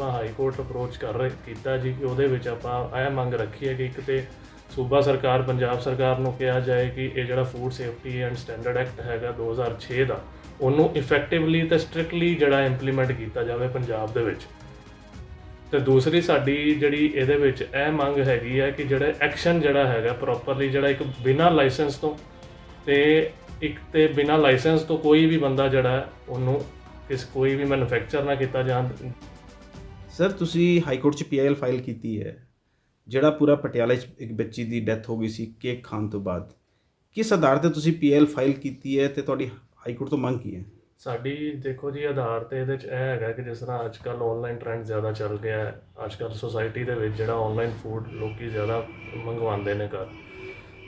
ਆਪਾਂ high court approach ਕਰ ਰਹੇ ਕੀਤਾ ਜੀ, ਕਿ ਉਹਦੇ ਵਿੱਚ ਆਪਾਂ ਇਹ ਮੰਗ ਰੱਖੀ ਹੈ ਕਿ ਇੱਕ ਤੇ ਸੂਬਾ ਸਰਕਾਰ, ਪੰਜਾਬ ਸਰਕਾਰ ਨੂੰ ਕਿਹਾ ਜਾਏ ਕਿ ਇਹ ਜਿਹੜਾ food safety and standard act ਹੈਗਾ 2006 ਦਾ, ਉਹਨੂੰ ਇਫੈਕਟਿਵਲੀ ਤੇ ਸਟ੍ਰਿਕਟਲੀ ਜਿਹੜਾ ਇੰਪਲੀਮੈਂਟ ਕੀਤਾ ਜਾਵੇ ਪੰਜਾਬ ਦੇ ਵਿੱਚ। ਤੇ ਦੂਸਰੀ ਸਾਡੀ ਜਿਹੜੀ ਇਹਦੇ ਵਿੱਚ ਇਹ ਮੰਗ ਹੈਗੀ ਹੈ ਕਿ ਜਿਹੜਾ ਐਕਸ਼ਨ ਜਿਹੜਾ ਹੈਗਾ ਪ੍ਰੋਪਰਲੀ ਜਿਹੜਾ ਇੱਕ ਬਿਨਾਂ ਲਾਇਸੈਂਸ ਤੋਂ ਤੇ ਇੱਕ ਤੇ ਬਿਨਾਂ ਲਾਇਸੈਂਸ ਤੋਂ ਕੋਈ ਵੀ ਬੰਦਾ ਜਿਹੜਾ, ਉਹਨੂੰ ਇਸ ਕੋਈ ਵੀ ਮੈਨੂਫੈਕਚਰ ਨਾ ਕੀਤਾ ਜਾਣ। ਸਰ ਤੁਸੀਂ ਹਾਈ ਕੋਰਟ 'ਚ ਪੀਆਈਐਲ ਫਾਈਲ ਕੀਤੀ ਹੈ, ਜਿਹੜਾ ਪੂਰਾ ਪਟਿਆਲੇ 'ਚ ਇੱਕ ਬੱਚੀ ਦੀ ਡੈਥ ਹੋ ਗਈ ਸੀ, ਕੇਕ ਖਾਣ ਤੋਂ ਬਾਅਦ। ਕਿਸ ਆਧਾਰ ਤੇ ਤੁਸੀਂ ਪੀਆਈਐਲ ਫਾਈਲ ਕੀਤੀ ਹੈ ਤੇ ਤੁਹਾਡੀ ਹਾਈ ਕੋਰਟ ਤੋਂ ਮੰਗ ਕੀ ਹੈ? ਸਾਡੀ ਦੇਖੋ ਜੀ, ਆਧਾਰ ਤੇ ਇਹਦੇ ਚ ਇਹ ਹੈਗਾ ਕਿ ਜਿਸ ਤਰ੍ਹਾਂ ਅੱਜ ਕੱਲ ਆਨਲਾਈਨ ਟ੍ਰੈਂਡ ਜ਼ਿਆਦਾ ਚੱਲ ਗਿਆ ਹੈ ਅੱਜ ਕੱਲ ਸੋਸਾਇਟੀ ਦੇ ਵਿੱਚ ਜਿਹੜਾ ਆਨਲਾਈਨ ਫੂਡ ਲੋਕੀ ਜ਼ਿਆਦਾ ਮੰਗਵਾਉਂਦੇ ਨੇ ਘਰ।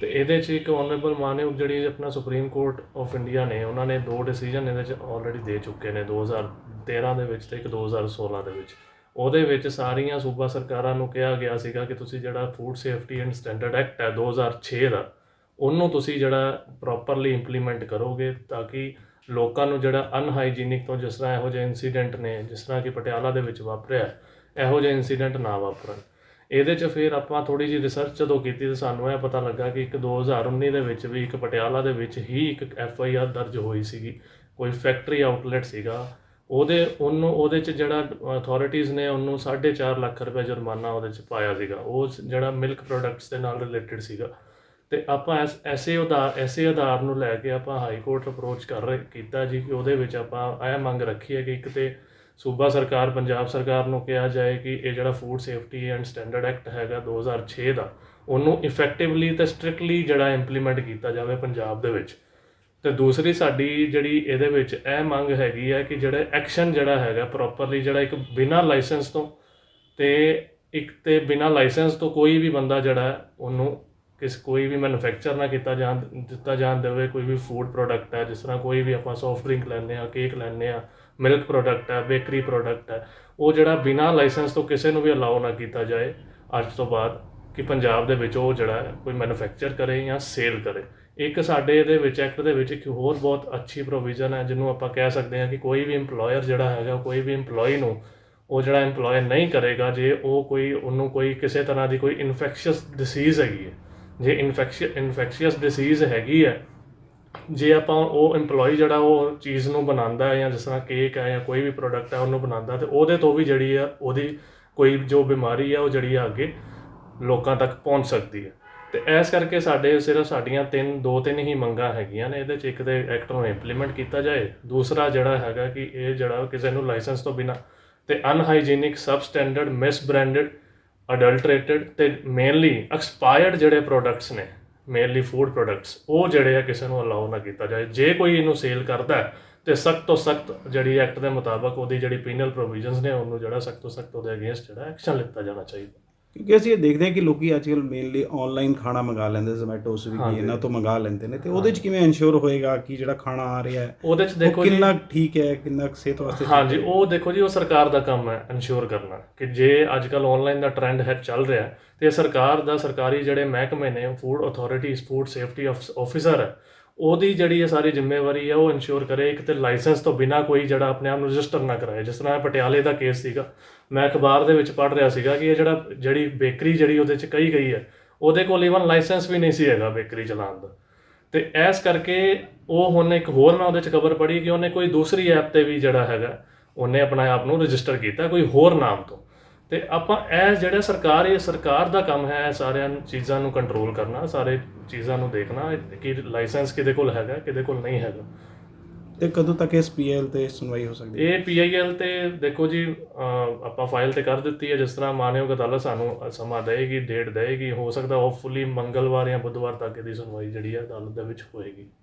ਤੇ ਇਹਦੇ ਚ ਇੱਕ ਆਨਰੇਬਲ ਮਾਨਯੋਗ ਜਿਹੜੀ ਆਪਣਾ ਸੁਪਰੀਮ ਕੋਰਟ ਆਫ ਇੰਡੀਆ ਨੇ, ਉਹਨਾਂ ਨੇ ਦੋ ਡਿਸੀਜਨ ਇਹਦੇ ਚ ਆਲਰੇਡੀ ਦੇ ਚੁੱਕੇ ਨੇ 2013 ਦੇ ਵਿੱਚ ਤੇ ਇੱਕ 2016 ਦੇ ਵਿੱਚ। ਉਹਦੇ ਵਿੱਚ ਸਾਰੀਆਂ ਸੂਬਾ ਸਰਕਾਰਾਂ ਨੂੰ ਕਿਹਾ ਗਿਆ ਸੀਗਾ ਕਿ ਤੁਸੀਂ ਜਿਹੜਾ food safety and standard act ਹੈ 2006 ਦਾ, ਉਹਨੂੰ ਤੁਸੀਂ ਜਿਹੜਾ ਪ੍ਰੋਪਰਲੀ ਇੰਪਲੀਮੈਂਟ ਕਰੋਗੇ ਤਾਂ ਕਿ ਲੋਕਾਂ ਨੂੰ ਜਿਹੜਾ ਅਨਹਾਈਜੀਨਿਕ ਤੋਂ ਜਿਸ ਤਰ੍ਹਾਂ ਇਹੋ ਜਿਹੇ ਇਨਸੀਡੈਂਟ ਨੇ, ਜਿਸ ਤਰ੍ਹਾਂ ਕਿ ਪਟਿਆਲਾ ਦੇ ਵਿੱਚ ਵਾਪਰਿਆ, ਇਹੋ ਜਿਹੇ ਇਨਸੀਡੈਂਟ ਨਾ ਵਾਪਰਨ। ਇਹਦੇ 'ਚ ਫਿਰ ਆਪਾਂ ਥੋੜੀ ਜਿਹੀ ਰਿਸਰਚ ਜਦੋਂ ਕੀਤੀ ਤਾਂ ਸਾਨੂੰ ਇਹ ਪਤਾ ਲੱਗਾ ਕਿ ਇੱਕ 2019 ਦੇ ਵਿੱਚ ਵੀ ਇੱਕ ਪਟਿਆਲਾ ਦੇ ਵਿੱਚ ਹੀ ਇੱਕ ਐਫ ਆਈ ਆਰ ਦਰਜ ਹੋਈ ਸੀਗੀ। ਕੋਈ ਫੈਕਟਰੀ ਆਊਟਲੈਟ ਸੀਗਾ ਉਹਦੇ, ਉਹਨੂੰ, ਉਹਦੇ 'ਚ ਜਿਹੜਾ ਅਥਾਰਟੀਆਂ ਨੇ ਉਹਨੂੰ 4.5 ਲੱਖ ਰੁਪਏ ਜੁਰਮਾਨਾ ਉਹਦੇ 'ਚ ਪਾਇਆ ਸੀਗਾ। ਉਹ ਜਿਹੜਾ ਮਿਲਕ ਪ੍ਰੋਡਕਟਸ ਦੇ ਨਾਲ ਰਿਲੇਟਡ ਸੀਗਾ। ਤੇ ਆਪਾਂ ਐਸ- ਐਸੇ ਉਧਾਰ, ਐਸੇ ਆਧਾਰ ਨੂੰ ਲੈ ਕੇ ਆਪਾਂ ਹਾਈ ਕੋਰਟ ਅਪਰੋਚ ਕਰ ਰਹੇ, ਕੀਤਾ ਜੀ ਕਿ ਉਹਦੇ ਵਿੱਚ ਆਪਾਂ ਇਹ ਮੰਗ ਰੱਖੀ ਹੈ ਕਿ ਇੱਕ ਤੇ ਸੂਬਾ ਸਰਕਾਰ, ਪੰਜਾਬ ਸਰਕਾਰ ਨੂੰ ਕਿਹਾ ਜਾਏ ਕਿ ਇਹ ਜਿਹੜਾ food safety and standard act ਹੈਗਾ 2006 ਦਾ, ਉਹਨੂੰ ਇਫੈਕਟਿਵਲੀ ਤੇ ਸਟ੍ਰਿਕਟਲੀ ਜਿਹੜਾ ਇੰਪਲੀਮੈਂਟ ਕੀਤਾ ਜਾਵੇ ਪੰਜਾਬ ਦੇ ਵਿੱਚ। ਤੇ ਦੂਸਰੀ ਸਾਡੀ ਜਿਹੜੀ ਇਹਦੇ ਵਿੱਚ ਇਹ ਮੰਗ ਹੈਗੀ ਹੈ ਕਿ ਜਿਹੜਾ ਐਕਸ਼ਨ ਜਿਹੜਾ ਹੈਗਾ ਪ੍ਰੋਪਰਲੀ ਜਿਹੜਾ ਇੱਕ ਬਿਨਾਂ ਲਾਇਸੈਂਸ ਤੋਂ ਤੇ ਇੱਕ ਤੇ ਬਿਨਾਂ ਲਾਇਸੈਂਸ ਤੋਂ ਕੋਈ ਵੀ ਬੰਦਾ ਜਿਹੜਾ ਉਹਨੂੰ ਕਿਸ ਕੋਈ ਵੀ ਮੈਨੂਫੈਕਚਰ ਨਾ ਕੀਤਾ ਜਾਣ ਦਿੱਤਾ ਜਾਣ ਦੇਵੇ, ਕੋਈ ਵੀ ਫੂਡ ਪ੍ਰੋਡਕਟ ਹੈ ਜਿਸ ਤਰ੍ਹਾਂ ਕੋਈ ਵੀ ਆਪਾਂ ਸੌਫਟ ਡਰਿੰਕ ਲੈਂਦੇ ਆ ਕੇਕ ਲੈਂਦੇ ਆ ਮਿਲਕ ਪ੍ਰੋਡਕਟ ਹੈ ਬੇਕਰੀ ਪ੍ਰੋਡਕਟ ਹੈ ਉਹ ਜਿਹੜਾ ਬਿਨਾਂ ਲਾਇਸੈਂਸ ਤੋਂ ਕਿਸੇ ਨੂੰ ਵੀ ਅਲਾਉ ਨਾ ਕੀਤਾ ਜਾਏ, ਅੱਜ ਤੋਂ ਬਾਅਦ ਕਿ ਪੰਜਾਬ ਦੇ ਵਿੱਚ ਉਹ ਜਿਹੜਾ ਕੋਈ ਮੈਨੂਫੈਕਚਰ ਕਰੇ ਜਾਂ ਸੇਲ ਕਰੇ। ਇੱਕ ਸਾਡੇ ਇਹਦੇ ਵਿੱਚ, ਐਕਟ ਦੇ ਵਿੱਚ ਇੱਕ ਹੋਰ ਬਹੁਤ ਅੱਛੀ ਪ੍ਰੋਵੀਜ਼ਨ ਹੈ, ਜਿਹਨੂੰ ਆਪਾਂ ਕਹਿ ਸਕਦੇ ਹਾਂ ਕਿ ਕੋਈ ਵੀ EMPLOYER ਜਿਹੜਾ ਹੈਗਾ, ਕੋਈ ਵੀ EMPLOYE ਨੂੰ ਉਹ ਜਿਹੜਾ EMPLOYE ਨਹੀਂ ਕਰੇਗਾ, ਜੇ ਉਹ ਕੋਈ, ਉਹਨੂੰ ਕੋਈ ਕਿਸੇ ਤਰ੍ਹਾਂ ਦੀ ਕੋਈ ਇਨਫੈਕਸ਼ੀਅਸ ਡਿਸੀਜ਼ ਹੈਗੀ ਹੈ, ਜੇ ਇਨਫੈਕਸ਼ਨ ਇਨਫੈਕਸ਼ੀਅਸ ਡਿਸੀਜ਼ ਹੈਗੀ ਹੈ, ਜੇ ਆਪਾਂ ਉਹ EMPLOYE ਜਿਹੜਾ ਉਹ ਚੀਜ਼ ਨੂੰ ਬਣਾਉਂਦਾ ਹੈ ਜਾਂ ਜਿਸ ਤਰ੍ਹਾਂ ਕੇਕ ਹੈ ਜਾਂ ਕੋਈ ਵੀ ਪ੍ਰੋਡਕਟ ਹੈ ਉਹਨੂੰ ਬਣਾਉਂਦਾ, ਤੇ ਉਹਦੇ ਤੋਂ ਵੀ ਜਿਹੜੀ ਆ ਉਹਦੀ ਕੋਈ ਜੋ ਬਿਮਾਰੀ ਆ, ਉਹ ਜਿਹੜੀ ਆ ਅੱਗੇ ਲੋਕਾਂ ਤੱਕ ਪਹੁੰਚ ਸਕਦੀ ਹੈ। ਤੇ ਇਸ ਕਰਕੇ ਸਾਡੇ ਸਿਰਫ ਸਾਡੀਆਂ ਤਿੰਨ ਦੋ ਤਿੰਨ ਹੀ ਮੰਗਾਂ ਹੈਗੀਆਂ ਨੇ ਇਹਦੇ ਚ ਇੱਕ ਤੇ ਐਕਟ ਨੂੰ ਇੰਪਲੀਮੈਂਟ ਕੀਤਾ ਜਾਏ ਦੂਸਰਾ ਜਿਹੜਾ ਹੈਗਾ ਕਿ ਇਹ ਜਿਹੜਾ ਕਿਸੇ ਨੂੰ ਲਾਇਸੈਂਸ ਤੋਂ ਬਿਨਾ ਤੇ unhygienic substandard misbranded adulterated ਤੇ ਮੇਨਲੀ ਐਕਸਪਾਇਰਡ ਜਿਹੜੇ ਪ੍ਰੋਡਕਟਸ ਨੇ ਮੇਨਲੀ ਫੂਡ ਪ੍ਰੋਡਕਟਸ ਉਹ ਜਿਹੜੇ ਆ ਕਿਸੇ ਨੂੰ ਅਲਾਉ ਨਾ ਕੀਤਾ ਜਾਏ। ਜੇ ਕੋਈ ਇਹਨੂੰ ਸੇਲ ਕਰਦਾ ਹੈ, ਤੇ ਸਖਤ ਤੋਂ ਸਖਤ ਜਿਹੜੀ ਐਕਟ ਦੇ ਮੁਤਾਬਕ ਉਹਦੀ ਜਿਹੜੀ ਪੀਨਲ ਪ੍ਰੋਵੀਜ਼ਨਸ ਨੇ ਉਹਨੂੰ ਜਿਹੜਾ ਸਖਤ ਤੋਂ ਸਖਤ ਉਹਦੇ ਅਗੇਂਸਟ ਜਿਹੜਾ ਐਕਸ਼ਨ ਲਿੱਤਾ ਜਾਣਾ ਚਾਹੀਦਾ। ਕਿਉਂਕਿ ਅਸੀਂ ਇਹ ਦੇਖਦੇ ਹਾਂ ਕਿ ਲੋਕੀ ਅੱਜਕੱਲ ਮੇਨਲੀ ਆਨਲਾਈਨ ਖਾਣਾ ਮੰਗਾ ਲੈਂਦੇ ਜ਼ੋਮੈਟੋ ਸਵੀਗੀ ਇਹਨਾਂ ਤੋਂ ਮੰਗਾ ਲੈਂਦੇ ਨੇ। ਤੇ ਉਹਦੇ 'ਚ ਕਿਵੇਂ ਇਨਸ਼ੋਰ ਹੋਏਗਾ ਕਿ ਜਿਹੜਾ ਖਾਣਾ ਆ ਰਿਹਾ ਹੈ ਉਹਦੇ ਚ ਉਹ ਦੇਖੋ ਜੀ। ਕਿੰਨਾ ਠੀਕ ਹੈ ਕਿੰਨਾ ਸਿਹਤ ਵਾਸਤੇ ਹਾਂਜੀ ਉਹ ਦੇਖੋ ਜੀ ਉਹ ਸਰਕਾਰ ਦਾ ਕੰਮ ਹੈ ਇਨਸ਼ੋਰ ਕਰਨਾ ਕਿ ਜੇ ਅੱਜ ਕੱਲ ਆਨਲਾਈਨ ਦਾ ਟ੍ਰੈਂਡ ਹੈ ਚੱਲ ਰਿਹਾ ਤੇ ਸਰਕਾਰ ਦਾ ਸਰਕਾਰੀ ਜਿਹੜੇ ਮਹਿਕਮੇ ਨੇ food authorities food safety officer ਹੈ ਉਹਦੀ ਜਿਹੜੀ ਹੈ ਸਾਰੀ ਜ਼ਿੰਮੇਵਾਰੀ ਹੈ ਉਹ ਇਨਸ਼ੋਰ ਕਰੇ ਇੱਕ ਤੇ ਲਾਇਸੈਂਸ ਤੋਂ ਬਿਨਾ ਕੋਈ ਜਿਹੜਾ ਆਪਣੇ ਆਪ ਨੂੰ ਰਜਿਸਟਰ ਨਾ ਕਰਾਏ। ਜਿਸ ਤਰ੍ਹਾਂ ਇਹ ਪਟਿਆਲੇ ਦਾ ਕੇਸ ਸੀਗਾ, ਮੈਂ ਅਖਬਾਰ ਦੇ ਵਿੱਚ ਪੜ੍ਹ ਰਿਹਾ ਸੀਗਾ ਕਿ ਇਹ ਜਿਹੜਾ, ਜਿਹੜੀ ਬੇਕਰੀ ਜਿਹੜੀ ਉਹਦੇ ਚ ਕਹੀ ਗਈ ਹੈ, ਉਹਦੇ ਕੋਲ ਇਵਨ ਲਾਇਸੈਂਸ ਵੀ ਨਹੀਂ ਸੀ ਹੈਗਾ ਬੇਕਰੀ ਚਲਾਉਣ ਦਾ। ਤੇ ਇਸ ਕਰਕੇ ਉਹ ਹੁਣ ਇੱਕ ਹੋਰ ਮੈਂ ਉਹਦੇ ਚ ਖਬਰ ਪੜ੍ਹੀ ਕਿ ਉਹਨੇ ਕੋਈ ਦੂਸਰੀ ਐਪ ਤੇ ਵੀ ਜਿਹੜਾ ਹੈਗਾ, ਉਹਨੇ ਆਪਣਾ ਆਪ ਨੂੰ ਰਜਿਸਟਰ ਕੀਤਾ, ਕੋਈ ਹੋਰ ਨਾਮ ਤੋਂ। ਤੇ ਆਪਾਂ ਇਹ ਜਿਹੜਾ ਸਰਕਾਰ ਇਹ ਸਰਕਾਰ ਦਾ ਕੰਮ ਹੈ ਸਾਰਿਆਂ ਚੀਜ਼ਾਂ ਨੂੰ ਕੰਟਰੋਲ ਕਰਨਾ ਸਾਰੇ ਚੀਜ਼ਾਂ ਨੂੰ ਦੇਖਣਾ ਕਿ ਲਾਇਸੈਂਸ ਕਿਹਦੇ ਕੋਲ ਹੈਗਾ ਕਿਹਦੇ ਕੋਲ ਨਹੀਂ ਹੈਗਾ। ਤੇ ਕਦੋਂ ਤੱਕ ਇਸ ਪੀਐਲ ਤੇ ਸੁਣਵਾਈ ਹੋ ਸਕਦੀ ਹੈ? ਇਹ ਪੀਆਈਐਲ ਤੇ ਦੇਖੋ ਜੀ ਆਪਾਂ ਫਾਈਲ ਤੇ ਕਰ ਦਿੱਤੀ ਹੈ ਜਿਸ ਤਰ੍ਹਾਂ ਮਾਨਯੋਗ ਅਦਾਲਤ ਸਾਨੂੰ ਸਮਾਂ ਦੇਏਗੀ ਡੇਟ ਦੇਏਗੀ ਹੋ ਸਕਦਾ ਹੋਪਫੁਲੀ ਮੰਗਲਵਾਰ ਜਾਂ ਬੁੱਧਵਾਰ ਤੱਕ ਇਹਦੀ ਸੁਣਵਾਈ ਜਿਹੜੀ ਹੈ ਅਦਾਲਤ ਦੇ ਵਿੱਚ ਹੋਏਗੀ।